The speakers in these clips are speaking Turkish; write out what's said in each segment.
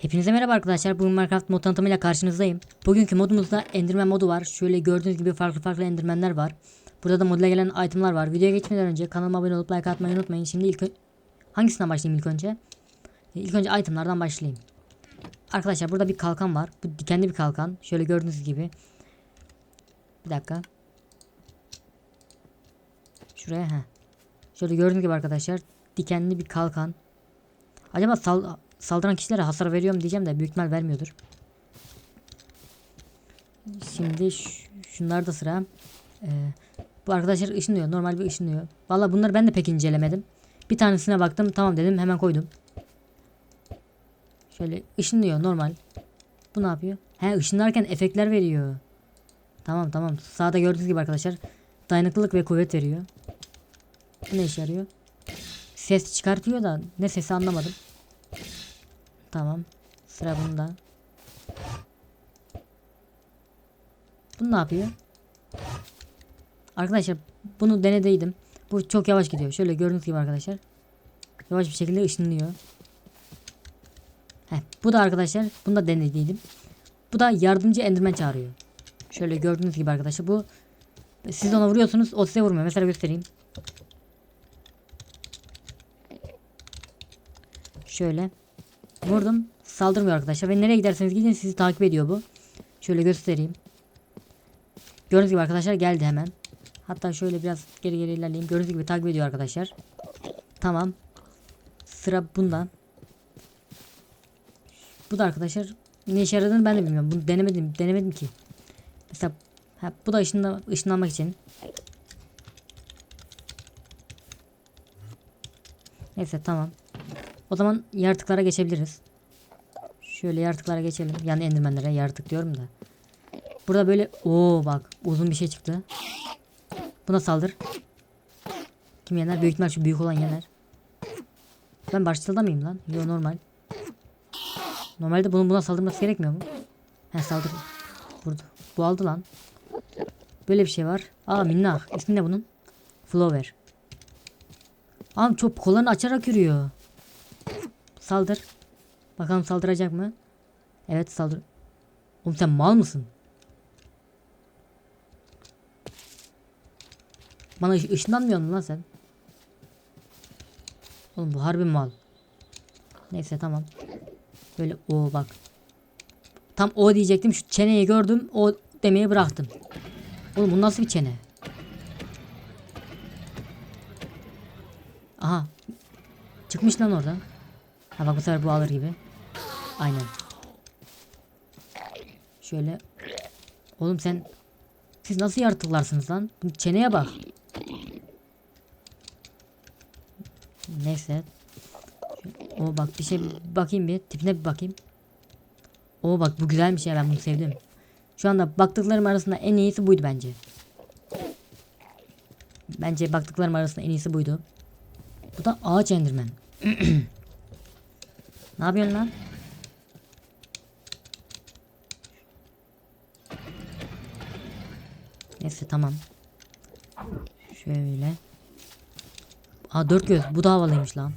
Hepinize merhaba arkadaşlar. Bugün Minecraft mod tanıtımıyla karşınızdayım. Bugünkü modumuzda Enderman modu var. Şöyle gördüğünüz gibi farklı farklı Enderman'ler var. Burada da modla gelen itemlar var. Videoya geçmeden önce kanalıma abone olup like atmayı unutmayın. Şimdi ilk hangisinden başlayayım ilk önce? E, İlk önce itemlardan başlayayım. Arkadaşlar burada bir kalkan var. Bu dikenli bir kalkan. Şöyle gördüğünüz gibi. Bir dakika. Şuraya ha. Şöyle gördüğünüz gibi arkadaşlar dikenli bir kalkan. Acaba sal saldıran kişilere hasar veriyor mu diyeceğim de büyük ihtimal vermiyordur. Şimdi şunlarda sıra. Ee, bu arkadaşlar ışınlıyor. Normal bir ışınlıyor. Valla bunları ben de pek incelemedim. Bir tanesine baktım. Tamam dedim. Hemen koydum. Şöyle ışınlıyor normal. Bu ne yapıyor? He ışınlarken efektler veriyor. Tamam tamam. Sağda gördüğünüz gibi arkadaşlar. Dayanıklılık ve kuvvet veriyor. Bu ne işe yarıyor? Ses çıkartıyor da ne sesi anlamadım. Tamam. Sıra bunda. Bu ne yapıyor? Arkadaşlar bunu denediydim. Bu çok yavaş gidiyor. Şöyle gördüğünüz gibi arkadaşlar. Yavaş bir şekilde ışınlıyor. Heh, bu da arkadaşlar bunu da denediydim. Bu da yardımcı enderman çağırıyor. Şöyle gördüğünüz gibi arkadaşlar bu siz ona vuruyorsunuz o size vurmuyor. Mesela göstereyim. Şöyle. Vurdum. Saldırmıyor arkadaşlar. Ve nereye giderseniz gidin sizi takip ediyor bu. Şöyle göstereyim. Gördüğünüz gibi arkadaşlar geldi hemen. Hatta şöyle biraz geri geri ilerleyeyim. Gördüğünüz gibi takip ediyor arkadaşlar. Tamam. Sıra bunda. Bu da arkadaşlar ne işe yaradığını ben de bilmiyorum. Bunu denemedim. Denemedim ki. Mesela ha, bu da ışınla, ışınlanmak için. Neyse tamam. O zaman yaratıklara geçebiliriz. Şöyle yaratıklara geçelim. Yani endirmenlere yaratık diyorum da. Burada böyle o bak uzun bir şey çıktı. Buna saldır. Kim yener? Büyük ihtimal şu büyük olan yener. Ben başlıda mıyım lan? Yo normal. Normalde bunun buna saldırması gerekmiyor mu? He saldır. Vurdu. Bu aldı lan. Böyle bir şey var. Aa minnak. İsmi ne bunun? Flower. Abi çok kollarını açarak yürüyor. Saldır. Bakalım saldıracak mı? Evet saldır. Oğlum sen mal mısın? Bana ış- ışınlanmıyor musun lan sen? Oğlum bu harbi mal. Neyse tamam. Böyle o bak. Tam o diyecektim. Şu çeneyi gördüm. O demeyi bıraktım. Oğlum bu nasıl bir çene? Aha. Çıkmış lan oradan. Ha bak bu sefer bu alır gibi. Aynen. Şöyle. Oğlum sen siz nasıl yaratıklarsınız lan? Çeneye bak. Neyse. O bak bir şey bakayım bir tipine bir bakayım. O bak bu güzelmiş ya ben bunu sevdim. Şu anda baktıklarım arasında en iyisi buydu bence. Bence baktıklarım arasında en iyisi buydu. Bu da ağaç endirmen. ne yapıyorsun lan? Neyse tamam. Şöyle. Aa dört göz. Bu da havalıymış lan.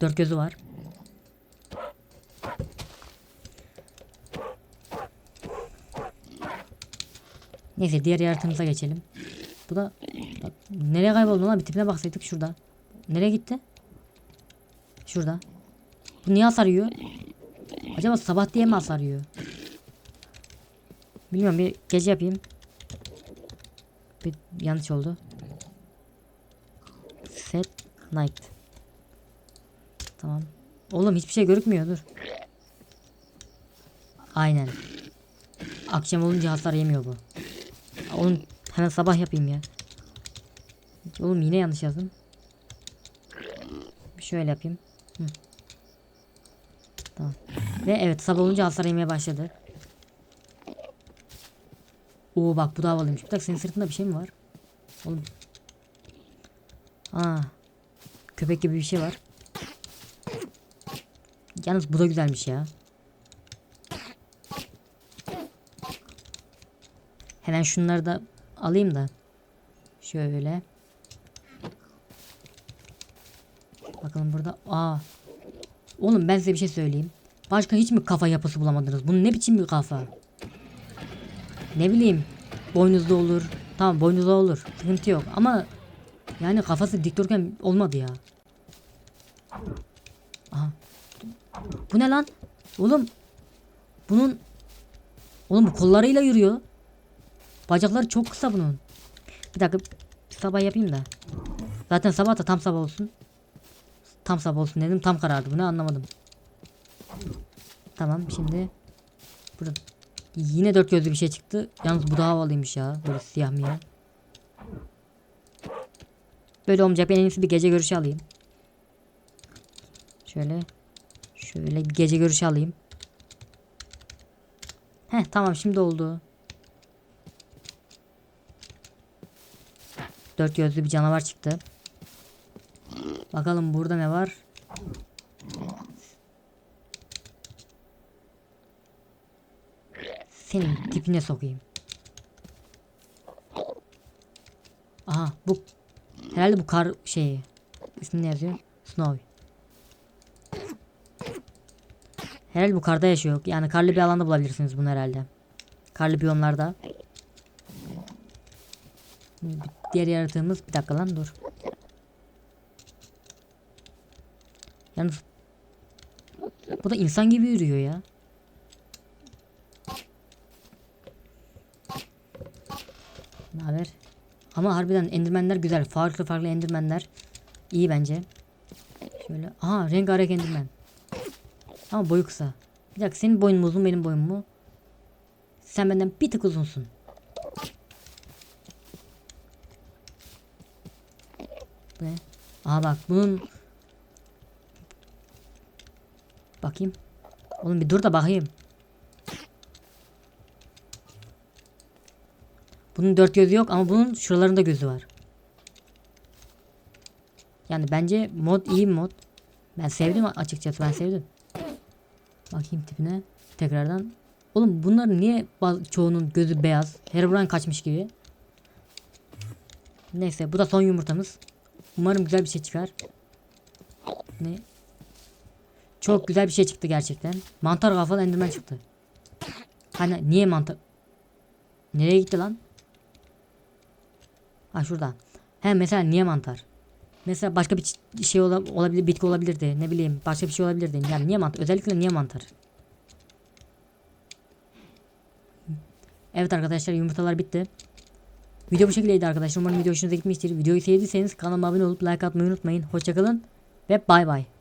Dört gözü var. Neyse diğer yaratığımıza geçelim. Bu da nereye kayboldu lan bir tipine baksaydık şurada. Nereye gitti? Şurada. Bu niye hasar yiyor? Acaba sabah diye mi hasar yiyor? Bilmiyorum bir gece yapayım. Bir yanlış oldu. Set night. Tamam. Oğlum hiçbir şey görükmüyor dur. Aynen. Akşam olunca hasar yemiyor bu. Oğlum hemen sabah yapayım ya. Oğlum yine yanlış yazdım. Şöyle yapayım. Hı. Tamam. Ve evet sabah olunca hasar yemeye başladı. Oo bak bu da havalıymış. Bir dakika senin sırtında bir şey mi var? Oğlum. Aa. Köpek gibi bir şey var. Yalnız bu da güzelmiş ya. Hemen şunları da alayım da. Şöyle. Bakalım burada. Aa. Oğlum ben size bir şey söyleyeyim. Başka hiç mi kafa yapısı bulamadınız? Bu ne biçim bir kafa? Ne bileyim. Boynuzlu olur. Tamam boynuzlu olur. Sıkıntı yok ama yani kafası dikdörtgen olmadı ya. Aha. Bu ne lan? Oğlum. Bunun Oğlum bu kollarıyla yürüyor. Bacakları çok kısa bunun. Bir dakika sabah yapayım da. Zaten sabah da tam sabah olsun. Tam sabah olsun dedim tam karardı bu anlamadım. Tamam şimdi burada yine dört gözlü bir şey çıktı. Yalnız bu daha havalıymış ya. Böyle siyah miyah. Böyle olmayacak. Ben en iyisi bir gece görüşü alayım. Şöyle. Şöyle bir gece görüşü alayım. Heh tamam şimdi oldu. Dört gözlü bir canavar çıktı. Bakalım burada ne var? Senin tipine sokayım. Aha bu herhalde bu kar şeyi. İsmi ne yazıyor? Snow. Herhalde bu karda yaşıyor. Yani karlı bir alanda bulabilirsiniz bunu herhalde. Karlı biyomlarda. Diğer yaratığımız bir dakika lan dur. Yalnız bu da insan gibi yürüyor ya. Ne haber? Ama harbiden endirmenler güzel. Farklı farklı endirmenler. iyi bence. Şöyle. Aha rengarenk endirmen. Ama boyu kısa. Bir dakika senin boyun mu uzun benim boyum mu? Sen benden bir tık uzunsun. Bu Ne? Aha bak bunun Bakayım. Oğlum bir dur da bakayım. Bunun dört gözü yok ama bunun şuralarında gözü var. Yani bence mod iyi mod. Ben sevdim açıkçası ben sevdim. Bakayım tipine tekrardan. Oğlum bunların niye çoğunun gözü beyaz? Herobrine kaçmış gibi. Neyse bu da son yumurtamız. Umarım güzel bir şey çıkar. Ne? Çok güzel bir şey çıktı gerçekten. Mantar kafalı enderman çıktı. Hani niye mantar? Nereye gitti lan? Ha şurada. He mesela niye mantar? Mesela başka bir şey ola- olabilir, bitki olabilirdi. Ne bileyim, başka bir şey olabilirdi. Yani niye mantar? Özellikle niye mantar? Evet arkadaşlar yumurtalar bitti. Video bu şekildeydi arkadaşlar. Umarım video hoşunuza gitmiştir. Videoyu sevdiyseniz kanalıma abone olup like atmayı unutmayın. Hoşçakalın ve bay bay.